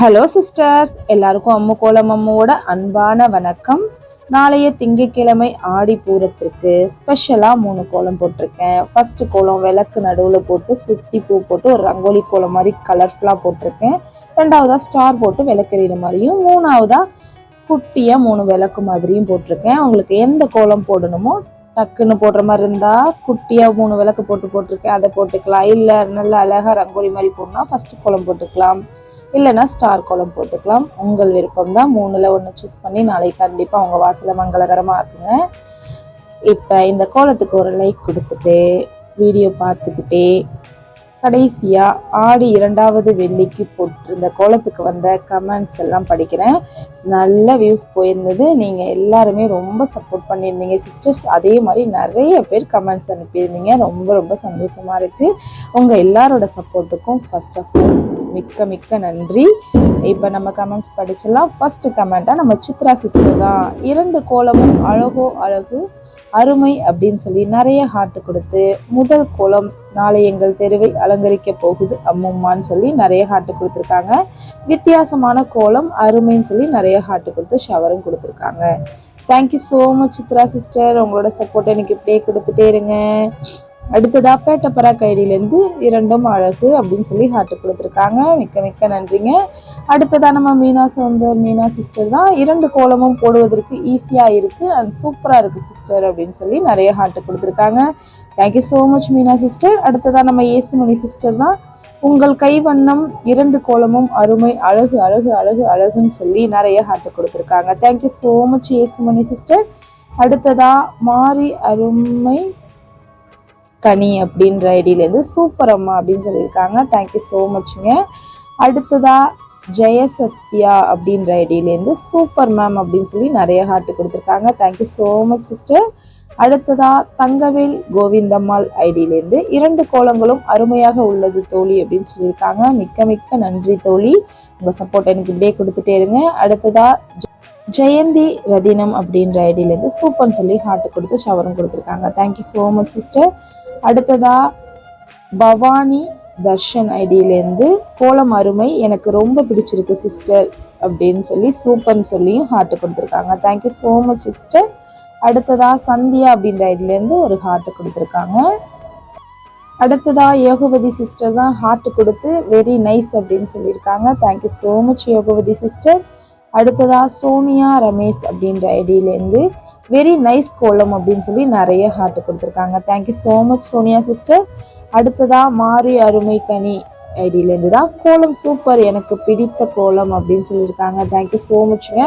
Hello sisters எல்லாருக்கும் அம்மு கோலம் அம்மாவோட அன்பான வணக்கம். நாளைய திங்கட்கிழமை ஆடி பூரத்திற்கு ஸ்பெஷலாக மூணு கோலம் போட்டிருக்கேன். ஃபர்ஸ்ட் கோலம் விளக்கு நடுவில் போட்டு சுற்றி பூ போட்டு ஒரு ரங்கோலி கோலம் மாதிரி கலர்ஃபுல்லாக போட்டிருக்கேன். ரெண்டாவதா ஸ்டார் போட்டு விளக்கெறிகிற மாதிரியும் மூணாவதா குட்டியாக மூணு விளக்கு மாதிரியும் போட்டிருக்கேன். உங்களுக்கு எந்த கோலம் போடணுமோ டக்குன்னு போடுற மாதிரி இருந்தால் குட்டியாக மூணு விளக்கு போட்டு போட்டிருக்கேன். அதை போட்டுக்கலாம். இல்லை நல்ல அழகாக ரங்கோலி மாதிரி போடணும்னா ஃபர்ஸ்ட் கோலம் போட்டுக்கலாம். இல்லைன்னா ஸ்டார் கோலம் போட்டுக்கலாம். உங்கள் விருப்பம் தான் மூணில் ஒன்று சூஸ் பண்ணி நாளைக்கு கண்டிப்பாக உங்கள் வாசலை மங்களகரமாக ஆக்குங்க. இப்போ இந்த கோலத்துக்கு ஒரு லைக் கொடுத்துட்டு வீடியோ பார்த்துக்கிட்டே கடைசியாக ஆடி இரண்டாவது வெள்ளிக்கு போட்டிருந்த கோலத்துக்கு வந்த கமெண்ட்ஸ் எல்லாம் படிக்கிறேன். நல்ல வியூஸ் போயிருந்தது. நீங்கள் எல்லாருமே ரொம்ப சப்போர்ட் பண்ணியிருந்தீங்க. சிஸ்டர்ஸ் அதே மாதிரி நிறைய பேர் கமெண்ட்ஸ் அனுப்பியிருந்தீங்க. ரொம்ப ரொம்ப சந்தோஷமாக இருக்குது உங்கள் எல்லாரோட சப்போர்ட்டுக்கும் ஃபஸ்ட் ஆஃப் ஆல் மிக்க மிக்க நன்றி. இப்போ நம்ம கமெண்ட்ஸ் படிச்சிடலாம். ஃபர்ஸ்ட் கமெண்ட்டாக நம்ம சித்ரா சிஸ்டர் தான். இரண்டு கோலமும் அழகோ அழகு அருமை அப்படின்னு சொல்லி நிறைய ஹார்ட் கொடுத்து முதல் கோலம் நாளை எங்கள் தெருவை அலங்கரிக்க போகுது அம்மும்மான்னு சொல்லி நிறைய ஹார்ட் கொடுத்துருக்காங்க. வித்தியாசமான கோலம் அருமைன்னு சொல்லி நிறைய ஹார்ட் கொடுத்து ஷவரும் கொடுத்துருக்காங்க. Thank you so much Chitra sister உங்களோட சப்போர்ட் எனக்கு இப்படியே கொடுத்துட்டே இருங்க. அடுத்ததா பேட்டப்பரா கைடியிலேருந்து இரண்டும் அழகு அப்படின்னு சொல்லி ஹார்ட் கொடுத்துருக்காங்க. மிக்க மிக்க நன்றிங்க. அடுத்ததா நம்ம மீனா சவுந்தர் மீனா சிஸ்டர் தான். இரண்டு கோலமும் போடுவதற்கு ஈஸியாக இருக்குது அண்ட் சூப்பராக இருக்குது சிஸ்டர் அப்படின்னு சொல்லி நிறைய ஹார்ட் கொடுத்துருக்காங்க. Thank you so much Meena sister அடுத்ததா நம்ம ஏசுமணி சிஸ்டர் தான். உங்கள் கைவண்ணம் இரண்டு கோலமும் அருமை அழகு அழகு அழகு அழகுன்னு சொல்லி நிறைய ஹார்ட் கொடுத்துருக்காங்க. Thank you so much Esumani sister அடுத்ததா மாரி அருமை கனி அப்படின்ற ஐடியிலேருந்து சூப்பர் அம்மா அப்படின்னு சொல்லியிருக்காங்க. தேங்க்யூ ஸோ மச்ங்க அடுத்ததா ஜெயசத்யா அப்படின்ற ஐடியிலேருந்து சூப்பர் மேம் அப்படின்னு சொல்லி நிறைய ஹார்ட் கொடுத்துருக்காங்க. தேங்க்யூ ஸோ மச் சிஸ்டர் அடுத்ததா தங்கவேல் கோவிந்தம்மாள் ஐடியிலேருந்து இரண்டு கோலங்களும் அருமையாக உள்ளது தோழி அப்படின்னு சொல்லியிருக்காங்க. மிக்க மிக்க நன்றி தோழி. உங்கள் சப்போர்ட் எனக்கு இப்படியே கொடுத்துட்டே இருங்க. அடுத்ததா ஜெயந்தி ரதினம் அப்படின்ற ஐடியிலேருந்து சூப்பர்னு சொல்லி ஹார்ட் கொடுத்து ஷவரும் கொடுத்துருக்காங்க. தேங்க்யூ ஸோ மச் சிஸ்டர் அடுத்ததா பவானி தர்ஷன் ஐடியிலேருந்து கோலம் அருமை எனக்கு ரொம்ப பிடிச்சிருக்கு சிஸ்டர் அப்படின்னு சொல்லி சூப்பர்னு சொல்லியும் ஹார்ட் கொடுத்துருக்காங்க. தேங்க்யூ ஸோ மச் சிஸ்டர் அடுத்ததா சந்தியா அப்படின்ற ஐடியிலேருந்து ஒரு ஹார்ட் கொடுத்துருக்காங்க. அடுத்ததா யோகவதி சிஸ்டர் தான் ஹார்ட் கொடுத்து வெரி நைஸ் அப்படின்னு சொல்லியிருக்காங்க. Thank you so much Yogavathi sister அடுத்ததா சோனியா ரமேஷ் அப்படின்ற ஐடியிலேருந்து வெரி நைஸ் கோலம் அப்படின்னு சொல்லி நிறைய ஹார்ட் கொடுத்துருக்காங்க. Thank you so much Sonia sister அடுத்ததா மாரி அருமை கனி ஐடியிலேருந்து தான் கோலம் சூப்பர் எனக்கு பிடித்த கோலம் அப்படின்னு சொல்லியிருக்காங்க. தேங்க்யூ ஸோ மச்ங்க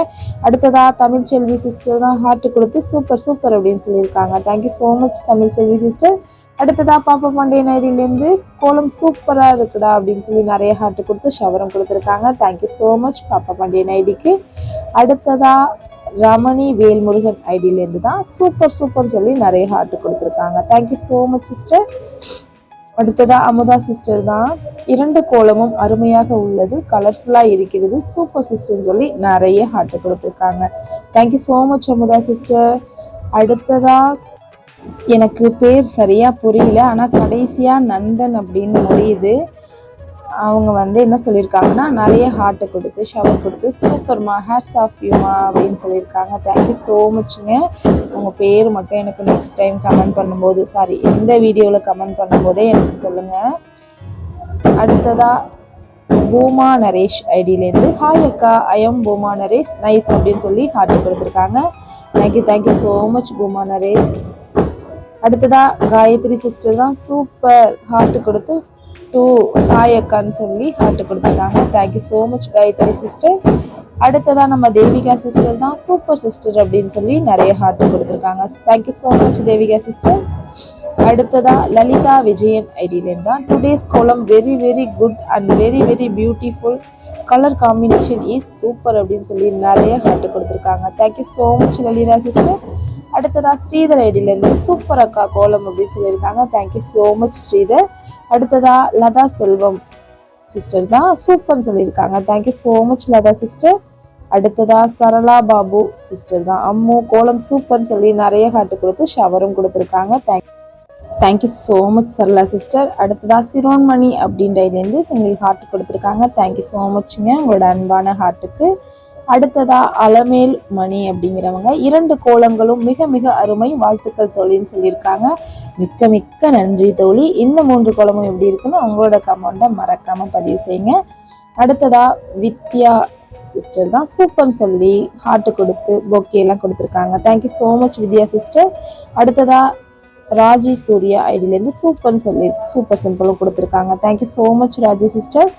அடுத்ததா தமிழ்ச்செல்வி சிஸ்டர் தான் ஹார்ட் கொடுத்து சூப்பர் சூப்பர் அப்படின்னு சொல்லியிருக்காங்க. Thank you so much Tamilselvi sister அடுத்ததா பாப்பா பாண்டியன் ஐடியிலேருந்து கோலம் சூப்பராக இருக்குடா அப்படின்னு சொல்லி நிறைய ஹார்ட் கொடுத்து ஷவரம் கொடுத்துருக்காங்க. தேங்க்யூ ஸோ மச் பாப்பா பாண்டியன் ஐடிக்கு. அடுத்ததா ரமணி வேல்முருகன் ஐடியிலேருந்து தான் சூப்பர் சூப்பர்னு சொல்லி நிறைய ஹார்ட் கொடுத்துருக்காங்க. தேங்க்யூ ஸோ மச் சிஸ்டர் அடுத்ததா அமுதா சிஸ்டர் தான். இரண்டு கோலமும் அருமையாக உள்ளது கலர்ஃபுல்லாக இருக்கிறது சூப்பர் சிஸ்டர்னு சொல்லி நிறைய ஹார்ட் கொடுத்துருக்காங்க. Thank you so much Amudha sister அடுத்ததா எனக்கு பேர் சரியாக புரியல ஆனால் கடைசியாக நந்தன் அப்படின்னு முடியுது. அவங்க வந்து என்ன சொல்லியிருக்காங்கன்னா நிறைய ஹார்ட்டை கொடுத்து ஷவர் கொடுத்து சூப்பர்மா ஹேட்ஸ் ஆஃப் யூமா அப்படின்னு சொல்லியிருக்காங்க. தேங்க்யூ ஸோ மச்ங்க உங்கள் பேர் மட்டும் எனக்கு நெக்ஸ்ட் டைம் கமெண்ட் பண்ணும்போது சாரி எந்த வீடியோவில் கமெண்ட் பண்ணும்போதே எனக்கு சொல்லுங்கள் அடுத்ததாக பூமா நரேஷ் ஐடியிலேருந்து ஹாய் அக்கா ஐஎம் பூமா நரேஷ். நைஸ் அப்படின்னு சொல்லி ஹார்ட் கொடுத்துருக்காங்க. Thank you thank you so much Booma Naresh. அடுத்ததாக காயத்ரி சிஸ்டர் தான். சூப்பர் ஹார்ட் கொடுத்து டூ ஹாய் அக்கான்னு சொல்லி ஹார்ட் கொடுத்துருக்காங்க thank you so much Gayathri sister அடுத்ததாக நம்ம தேவிகா சிஸ்டர் தான் சூப்பர் சிஸ்டர் அப்படின்னு சொல்லி நிறைய ஹார்ட் கொடுத்துருக்காங்க. Thank you so much Devika sister அடுத்ததா லலிதா விஜயன் ஐடியிலேருந்து தான் today's kolam very very good and very very beautiful colour combination is super அப்படின்னு சொல்லி நிறைய ஹார்ட் கொடுத்துருக்காங்க. Thank you so much Lalitha sister அடுத்ததா ஸ்ரீதர் ஐடியிலேருந்து சூப்பர் அக்கா கோலம் அப்படின்னு சொல்லியிருக்காங்க. Thank you so much Sridhar. அடுத்ததா லதா செல்வம் சிஸ்டர் தான் சூப்பர்னு சொல்லியிருக்காங்க. Thank you so much Latha sister அடுத்ததா சரளா பாபு சிஸ்டர் தான் அம்மு கோலம் சூப்பர்னு சொல்லி நிறைய ஹார்ட் கொடுத்து ஷவரும் கொடுத்துருக்காங்க. Thank thank you so much Sarala sister அடுத்ததா சிரோன்மணி அப்படின்ற இதுலேருந்து சிங்கிள் ஹார்ட் கொடுத்துருக்காங்க. தேங்க்யூ ஸோ மச்ங்க உங்களோட அன்பான ஹார்ட்டுக்கு அடுத்ததா அலமேல் மணி அப்படிங்கிறவங்க. இரண்டு கோலங்களும் மிக மிக அருமை வாழ்த்துக்கள் தோழின்னு சொல்லியிருக்காங்க. மிக்க மிக்க நன்றி தோழி. இந்த மூன்று கோலமும் எப்படி இருக்குன்னு உங்களோட கமெண்ட்டை மறக்காம பதிவு செய்யுங்க. அடுத்ததா வித்யா சிஸ்டர் தான். சூப்பர்னு சொல்லி ஹார்ட் கொடுத்து பொக்கே எல்லாம் கொடுத்துருக்காங்க. Thank you so much Vidya sister அடுத்ததா ராஜி சூர்யா ஐடியிலேருந்து சூப்பர்னு சொல்லி சூப்பர் சிம்பிளும் கொடுத்துருக்காங்க. Thank you so much Raji sister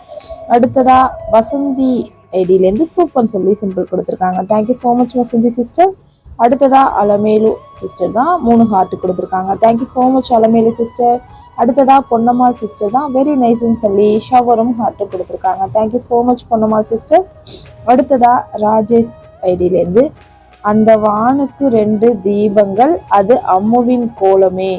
அடுத்ததா வசந்தி ஐடியிலேருந்து சூப்பர்னு சொல்லி சிம்பிள் கொடுத்துருக்காங்க. Thank you so much Vasanthi sister அடுத்ததாக அலமேலு சிஸ்டர் தான் மூணு ஹார்ட் கொடுத்துருக்காங்க. Thank you so much Alamelu sister அடுத்ததாக பொன்னம்மாள் சிஸ்டர் தான் வெரி நைஸ்ன்னு சொல்லி ஷவரும் ஹார்ட்டு கொடுத்துருக்காங்க. Thank you so much Ponnammal sister அடுத்ததாக ராஜேஷ் ஐடியிலேருந்து அந்த வானுக்கு ரெண்டு தீபங்கள் அது அம்முவின் கோலமே.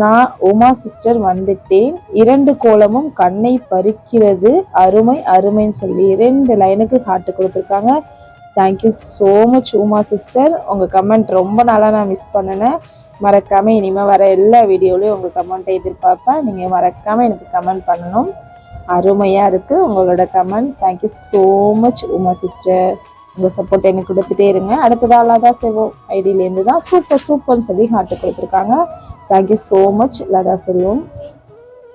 நான் உமா சிஸ்டர் வந்துட்டேன். இரண்டு கோலமும் கண்ணை பறிக்கிறது. அருமை அருமைன்னு சொல்லி ரெண்டு லைனுக்கு ஹார்ட் கொடுத்துருக்காங்க. Thank you so much Uma sister உங்கள் கமெண்ட் ரொம்ப நாளாக நான் மிஸ் பண்ணினேன். மறக்காமல் இனிமேல் வர எல்லா வீடியோலையும் உங்கள் கமெண்ட்டை எதிர்பார்ப்பேன். நீங்கள் மறக்காமல் எனக்கு கமெண்ட் பண்ணணும். அருமையாக இருக்குது உங்களோட comment thank you so much Uma sister உங்கள் சப்போர்ட் எனக்கு கொடுத்துட்டே இருங்க. அடுத்ததாக லதா செல்வம் ஐடியிலேருந்து தான் சூப்பர் சூப்பர்னு சொல்லி ஹார்ட் கொடுத்துருக்காங்க. Thank you so much Latha Selvam.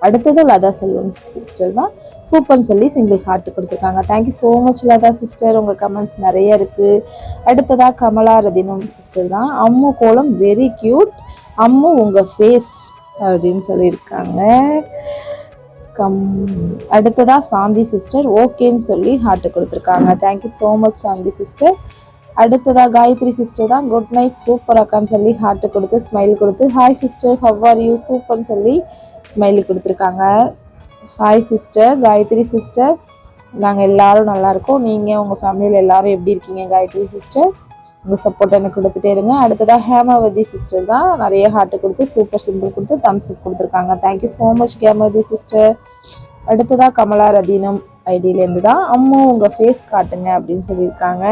அடுத்ததும் லதா செல்வம் சிஸ்டர் தான். சூப்பர்னு சொல்லி சிங்கிள் ஹார்ட் கொடுத்துருக்காங்க. Thank you so much Latha sister உங்கள் கமெண்ட்ஸ் நிறைய இருக்குது அடுத்ததாக கமலா ரதினம் சிஸ்டர் தான். அம்மு கோலம் வெரி க்யூட் அம்மு உங்கள் ஃபேஸ் அப்படின்னு சொல்லியிருக்காங்க. கம் அடுத்ததா சாந்தி சிஸ்டர் ஓகேன்னு சொல்லி ஹார்ட்டு கொடுத்துருக்காங்க. Thank you so much Shanthi sister அடுத்ததா காயத்ரி சிஸ்டர் தான் குட் நைட் சூப்பர் அக்கான்னு சொல்லி ஹார்ட்டு கொடுத்து ஸ்மைல் கொடுத்து hi sister how are you சூப்பர்னு சொல்லி ஸ்மைல் கொடுத்துருக்காங்க. ஹாய் சிஸ்டர் காயத்ரி சிஸ்டர் நாங்கள் எல்லாரும் நல்லா இருக்கோம். நீங்கள் உங்கள் ஃபேமிலியில் எல்லாரும் எப்படி இருக்கீங்க காயத்ரி சிஸ்டர் உங்கள் சப்போர்ட் எனக்கு கொடுத்துட்டே இருங்க. அடுத்ததாக ஹேமாவதி சிஸ்டர் தான் நிறைய ஹார்ட்டு கொடுத்து சூப்பர் சிம்பிள் கொடுத்து தம்ஸ் அப் கொடுத்துருக்காங்க. Thank you so much Hemavathi sister அடுத்ததாக கமலா ரதீனம் ஐடியிலேருந்து தான் அம்மா உங்கள் ஃபேஸ் காட்டுங்க அப்படின்னு சொல்லியிருக்காங்க.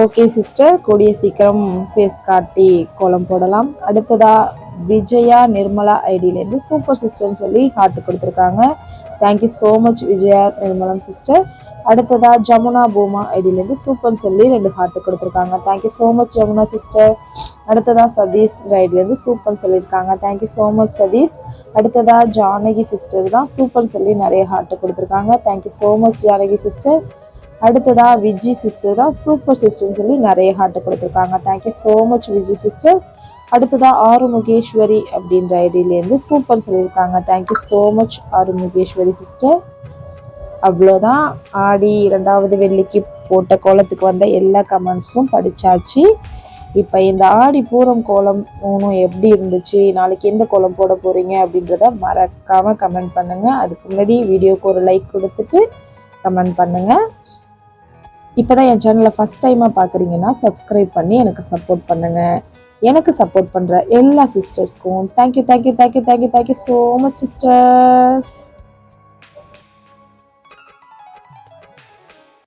ஓகே சிஸ்டர் கூடிய சீக்கிரம் ஃபேஸ் காட்டி கோலம் போடலாம். அடுத்ததா விஜயா நிர்மலா ஐடியிலேருந்து சூப்பர் சிஸ்டர்னு சொல்லி ஹார்ட் கொடுத்துருக்காங்க. Thank you so much Vijaya Nirmalam sister அடுத்ததா ஜமுனா பூமா ஐடியிலேருந்து சூப்பர்னு சொல்லி ரெண்டு ஹார்ட் கொடுத்துருக்காங்க. Thank you so much Jamuna sister அடுத்ததா சதீஷ் ஐடியிலேருந்து சூப்பர்னு சொல்லியிருக்காங்க. Thank you so much Sathish. அடுத்ததா ஜானகி சிஸ்டர் தான் சூப்பர்னு சொல்லி நிறைய ஹார்ட் கொடுத்துருக்காங்க. Thank you so much Janaki sister அடுத்ததா விஜி சிஸ்டர் தான் சூப்பர் சிஸ்டர்னு சொல்லி நிறைய ஹார்ட் கொடுத்துருக்காங்க. Thank you so much Viji sister அடுத்ததா ஆறுமுகேஸ்வரி அப்படின்ற ஐடியிலேருந்து சூப்பர்னு சொல்லியிருக்காங்க. Thank you so much Arumugeswari sister அவ்வளோதான். ஆடி இரண்டாவது வெள்ளிக்கு போட்ட கோலத்துக்கு வந்த எல்லா கமெண்ட்ஸும் படித்தாச்சு இப்போ இந்த ஆடி பூரம் கோலம் மூணும் எப்படி இருந்துச்சு? நாளைக்கு எந்த கோலம் போட போகிறீங்க அப்படின்றத மறக்காமல் கமெண்ட் பண்ணுங்கள் அதுக்கு முன்னாடி வீடியோக்கு ஒரு லைக் கொடுத்துட்டு கமெண்ட் பண்ணுங்கள் இப்போ தான் என் சேனலை ஃபஸ்ட் டைமாக பார்க்குறீங்கன்னா சப்ஸ்கிரைப் பண்ணி எனக்கு சப்போர்ட் பண்ணுங்கள் எனக்கு சப்போர்ட் பண்ணுற எல்லா சிஸ்டர்ஸ்க்கும் thank you thank you thank you thank you thank you so much sisters